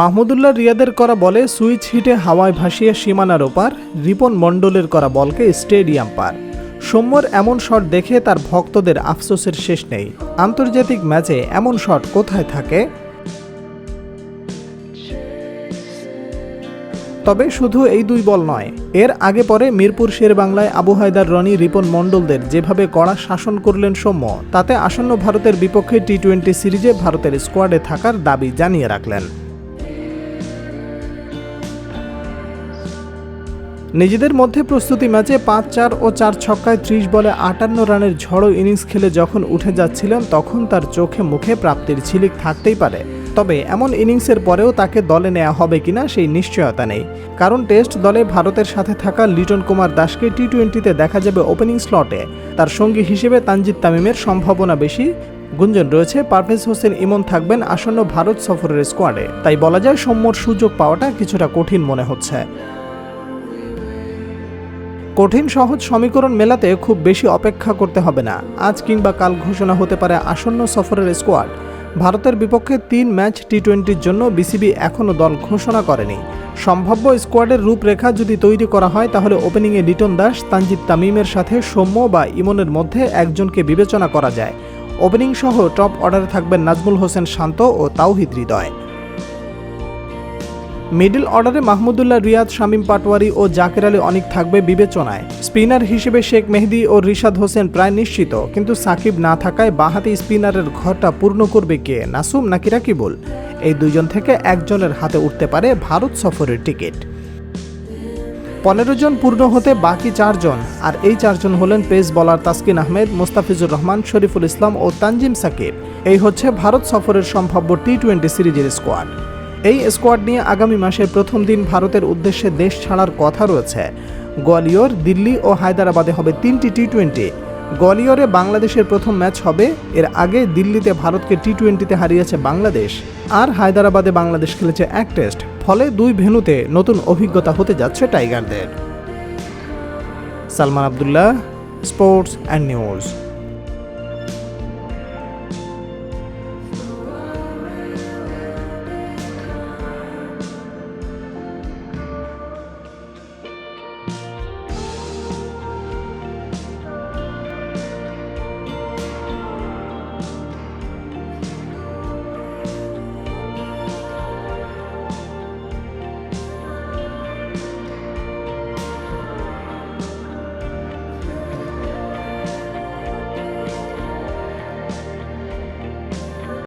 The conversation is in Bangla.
মাহমুদুল্লাহ রিয়াদের করা বলে সুইচ হিটে হাওয়ায় ভাসিয়ে সীমানার ওপার রিপন মণ্ডলের করা বলকে স্টেডিয়াম পার। সৌম্যর এমন শট দেখে তার ভক্তদের আফসোসের শেষ নেই। আন্তর্জাতিক ম্যাচে এমন শট কোথায় থাকে? তবে শুধু এই দুই বল নয়, এর আগে পরে মিরপুর শের বাংলায় আবু হায়দার রনি রিপন মণ্ডলদের যেভাবে কড়া শাসন করলেন সৌম্য, তাতে আসন্ন ভারতের বিপক্ষে টি টোয়েন্টি সিরিজে ভারতের স্কোয়াডে থাকার দাবি জানিয়ে রাখলেন। নিজেদের মধ্যে প্রস্তুতি ম্যাচে পাঁচ চার ও চার ছক্কায় ত্রিশ বলে আটান্ন রানের ঝড়ো ইনিংস খেলে যখন উঠে যাচ্ছিলেন, তখন তার চোখে মুখে প্রাপ্তির ঝিলিক থাকতেই পারে। তবে এমন ইনিংসের পরেও তাকে দলে নেওয়া হবে কিনা সেই নিশ্চয়তা নেই। কারণ টেস্ট দলে ভারতের সাথে থাকা লিটন কুমার দাসকে টি টোয়েন্টিতে দেখা যাবে ওপেনিং স্লটে। তার সঙ্গী হিসেবে তানজিদ তামিমের সম্ভাবনা বেশি। গুঞ্জন রয়েছে, পারভেজ হোসেন ইমন থাকবেন আসন্ন ভারত সফরের স্কোয়াডে। তাই বলা যায়, সৌম্যর সুযোগ পাওয়াটা কিছুটা কঠিন মনে হচ্ছে। কঠিন সহজ সমীকরণ মেলাতে খুব বেশি অপেক্ষা করতে হবে না। আজ কিংবা কাল ঘোষণা হতে পারে আসন্ন সফরের স্কোয়াড ভারতের বিপক্ষে তিন ম্যাচ টি টোয়েন্টির জন্য বিসিবি এখনও দল ঘোষণা করেনি। সম্ভাব্য স্কোয়াডের রূপরেখা যদি তৈরি করা হয়, তাহলে ওপেনিংয়ে লিটন দাস, তানজিদ তামিমের সাথে সৌম্য বা ইমনের মধ্যে একজনকে বিবেচনা করা যায়। ওপেনিং সহ টপ অর্ডারে থাকবেন নাজমুল হোসেন শান্ত ও তাওহিদ হৃদয়। মিডল অর্ডারে মাহমুদুল্লাহ, রিয়াদ, শামীম পাটোয়ারি ও জাকের আলী অনেক থাকবে বিবেচনায়। স্পিনার হিসেবে শেখ মেহেদি ও রিশাদ হোসেন প্রায় নিশ্চিত, কিন্তু সাকিব না থাকায় বাহাতি স্পিনারের ঘরটা পূর্ণ করবে কে, নাসুম নাকি রাকিবুল? এই দুজন থেকে একজনের হাতে উঠতে পারে ভারত সফরের টিকিট। পনেরো জন পূর্ণ হতে বাকি চারজন, আর এই চারজন হলেন পেস বলার তাসকিন আহমেদ, মোস্তাফিজুর রহমান, শরীফুল ইসলাম ও তানজিম সাকিব। এই হচ্ছে ভারত সফরের সম্ভাব্য টি টোয়েন্টি সিরিজের স্কোয়াড। এই স্কোয়াড নিয়ে আগামী মাসের প্রথম দিন ভারতের উদ্দেশ্যে দেশ ছাড়ার কথা রয়েছে। গোয়ালিয়র, দিল্লি ও হায়দ্রাবাদে হবে তিনটি টি টোয়েন্টি গোয়ালিয়রে বাংলাদেশের প্রথম ম্যাচ হবে। এর আগে দিল্লিতে ভারতকে টি টোয়েন্টিতে হারিয়েছে বাংলাদেশ। আর হায়দ্রাবাদে বাংলাদেশ খেলেছে এক টেস্ট ফলে দুই ভেন্যুতে নতুন অভিজ্ঞতা হতে যাচ্ছে টাইগারদের। Salman Abdullah sports and news